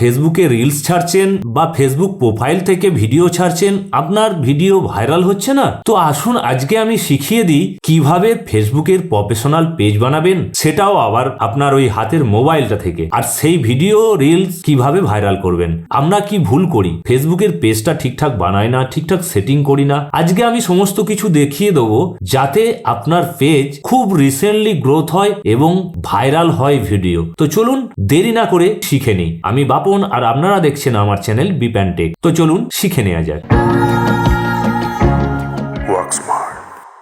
ফেসবুকে রিলস ছাড়ছেন বা ফেসবুক প্রোফাইল থেকে ভিডিও ছাড়ছেন, আপনার ভিডিও ভাইরাল হচ্ছে না? তো আসুন আজকে আমি শিখিয়ে দিই কীভাবে ফেসবুকের প্রফেশনাল পেজ বানাবেন, সেটাও আবার আপনার ওই হাতের মোবাইলটা থেকে। আর সেই ভিডিও রিলস কীভাবে ভাইরাল করবেন, আমরা কি ভুল করি? ফেসবুকের পেজটা ঠিকঠাক বানাই না, ঠিকঠাক সেটিং করি না। আজকে আমি সমস্ত কিছু দেখিয়ে দেবো, যাতে আপনার পেজ খুব রিসেন্টলি গ্রোথ হয় এবং ভাইরাল হয় ভিডিও তো চলুন দেরি না করে শিখে নিই। আমি বাপন আর আপনারা দেখছেন আমার চ্যানেল বিপ্যান্টেক তো চলুন শিখে নেওয়া যাক।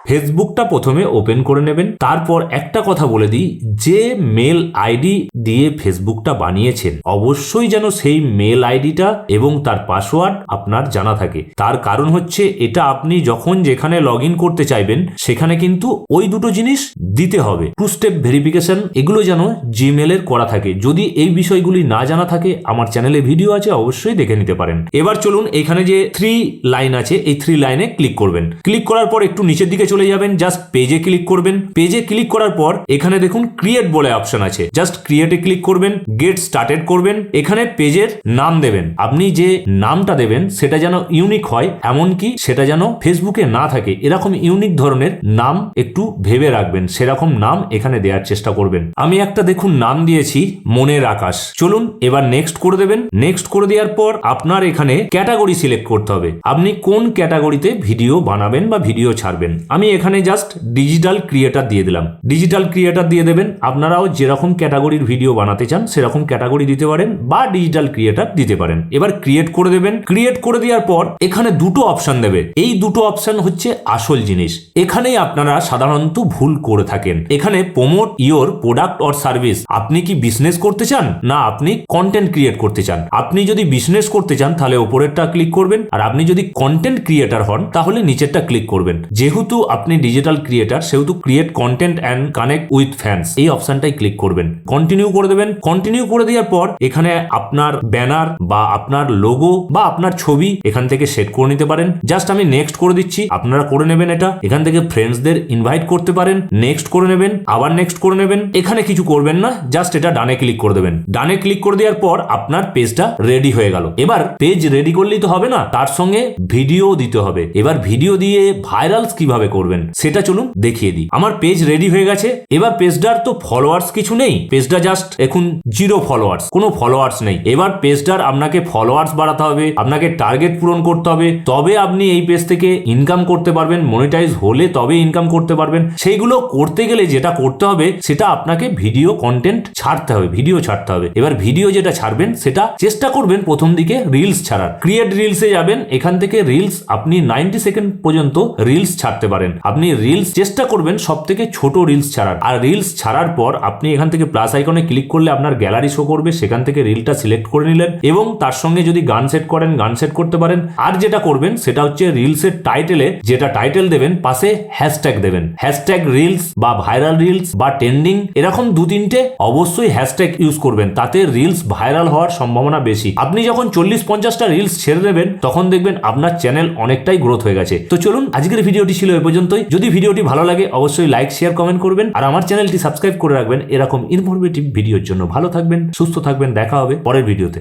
ফেসবুকটা প্রথমে ওপেন করে নেবেন তারপর একটা কথা বলে দিই যে মেল আইডি দিয়ে ফেসবুকটা বানিয়েছেন। অবশ্যই যেন সেই মেল আইডিটা এবং তার পাসওয়ার্ড আপনার জানা থাকে। তার কারণ হচ্ছে এটা আপনি যখন যেখানে লগ করতে চাইবেন, সেখানে কিন্তু ওই দুটো জিনিস দিতে হবে। টু স্টেপ ভেরিফিকেশন এগুলো যেন জিমেলের করা থাকে। যদি এই বিষয়গুলি না জানা থাকে, আমার চ্যানেলে ভিডিও আছে, অবশ্যই দেখে নিতে পারেন। এবার চলুন এখানে যে থ্রি লাইন আছে, এই থ্রি লাইনে ক্লিক করবেন। ক্লিক করার পর একটু নিচের দিকে চলে যাবেন জাস্ট পেজে ক্লিক করবেন। পেজে ক্লিক করার পর এখানে দেখুন ক্রিয়েট বলে অপশন আছে। জাস্ট ক্রিয়েটে ক্লিক করবেন গেট স্টার্টেড করবেন, এখানে পেজের নাম দেবেন। আপনি যে নামটা দেবেন, সেটা যেন ইউনিক হয়, এমনকি সেটা যেন ফেসবুকে না থাকে। এরকম ইউনিক ধরনের নাম একটু ভেবে রাখবেন, সেরকম নাম এখানে দেওয়ার চেষ্টা করবেন। আমি একটা দেখুন, নাম দিয়েছি, মনের আকাশ। চলুন, এবার নেক্সট করে দেবেন। নেক্সট করে দেওয়ার পর আপনার এখানে ক্যাটাগরি সিলেক্ট করতে হবে। আপনি কোন ক্যাটাগরিতে ভিডিও বানাবেন বা ভিডিও ছাড়বেন? আমি এখানে জাস্ট ডিজিটাল ক্রিয়েটার দিয়ে দিলাম। ডিজিটাল ক্রিয়েটার দিয়ে দেবেন, আপনারাও যেরকম ক্যাটাগরির ভিডিও বানাতে চান, সেরকম ক্যাটাগরি দিতে পারেন বা ডিজিটাল ক্রিয়েটার দিতে পারেন। এবার ক্রিয়েট করে দেবেন। ক্রিয়েট করে দেওয়ার পর এখানে দুটো অপশন দেবে। এই দুটো অপশন হচ্ছে আসল জিনিস। এখানেই আপনারা সাধারণত ভুল করে থাকেন। এখানে promote your product or service আপনি কি বিজনেস করতে চান? না, আপনি কন্টেন্ট ক্রিয়েট করতে চান। আপনি যদি বিজনেস করতে চান, তাহলে ওপরেরটা ক্লিক করবেন। আর আপনি যদি কন্টেন্ট ক্রিয়েটার হন, তাহলে নিচেরটা ক্লিক করবেন। যেহেতু আপনি ডিজিটাল ক্রিয়েটার সেহেতু create content and connect with fans এই অপশনটাই ক্লিক করবেন। কন্টিনিউ করে দেবেন। কন্টিনিউ করে দেওয়ার পর এখানে আপনার ব্যানার বা আপনার লোগো বা আপনার ছবি এখান থেকে সেট করে নিতে পারেন। জাস্ট আমি নেক্সট করে দিচ্ছি। আপনারা করে নেবেন এটা। এখান থেকে ফ্রেন্ডসদের ইনভাইট করতে পারেন। নেক্সট করে নেবেন। আবার নেক্সট করে নেবেন। এখানে কিছু করবেন না। জাস্ট এটা ডানে ক্লিক করে দেবেন। ডানে ক্লিক করে দেওয়ার পর আপনার পেজটা রেডি হয়ে গেল। এবার পেজ রেডি করলেই তো হবে না। তার সঙ্গে ভিডিও দিতে হবে। এবার ভিডিও দিয়ে ভাইরালস কীভাবে করবেন, সেটা চলুন দেখিয়ে দিই। আমার পেজ রেডি হয়ে গেছে। এবার পেজটার তো ফলোয়ার্স কিছু নেই। পেজটা জাস্ট এখন জিরো ফলোয়ার্স কোনো ফলোয়ার্স নেই। এবার পেজটার আপনাকে ফলোয়ার্স বাড়াতে হবে, আপনাকে টার্গেট পূরণ করতে হবে, তবে আপনি এই পেজ থেকে ইনকাম করতে পারবেন মনিটাইজ হলে তবে ইনকাম করতে পারবেন। সেইগুলো করতে গেলে যেটা করতে হবে, সেটা আপনাকে ভিডিও কন্টেন্ট ছাড়তে হবে ভিডিও ছাড়তে হবে। এবার ভিডিও যেটা ছাড়বেন, সেটা চেষ্টা করবেন প্রথম দিকে রিলস ছাড়ার। ক্রিয়েট রিলসে যাবেন, এখান থেকে রিলস আপনি নাইনটি সেকেন্ড পর্যন্ত রিলস ছাড়তে পারেন। আপনি রিলস চেষ্টা করবেন সব থেকে ছোট রিলস ছাড়ার। আর রিলস ছাড়ার পর আপনি এখান থেকে প্লাস আইকনে ক্লিক করলে আপনার গ্যালারি শো করবে, সেখান থেকে রিলটা সিলেক্ট করে নিলেন এবং তার সঙ্গে যদি গান সেট করেন, গান সেট করতে পারেন। আর যেটা করবেন, সেটা হচ্ছে রিলসের টাইটেলে যেটা টাইটেল দেবেন, পাশে হ্যাশট্যাগ দেবেন। হ্যাশট্যাগ রিলস বা ভাইরাল রিলস বা ট্রেন্ডিং এরকম দু তিনটে অবশ্যই হ্যাশট্যাগ ইউজ করবেন। তাতে রিলস ভাইরাল হওয়ার সম্ভাবনা বেশি। আপনি যখন চল্লিশ পঞ্চাশটা রিলস ছেড়ে দেবেন, তখন দেখবেন আপনার চ্যানেল অনেকটাই গ্রোথ হয়ে গেছে। তো চলুন, আজকের ভিডিওটি ছিল এ পর্যন্তই। যদি ভিডিওটি ভালো লাগে, অবশ্যই লাইক শেয়ার কমেন্ট করবেন। আর আমার চ্যানেলটি সাবস্ক্রাইব করে রাখবেন। এরকম ইনফরমেটিভ ভিডিওর জন্য ভালো থাকবেন সুস্থ থাকবেন দেখা হবে পরের ভিডিওতে।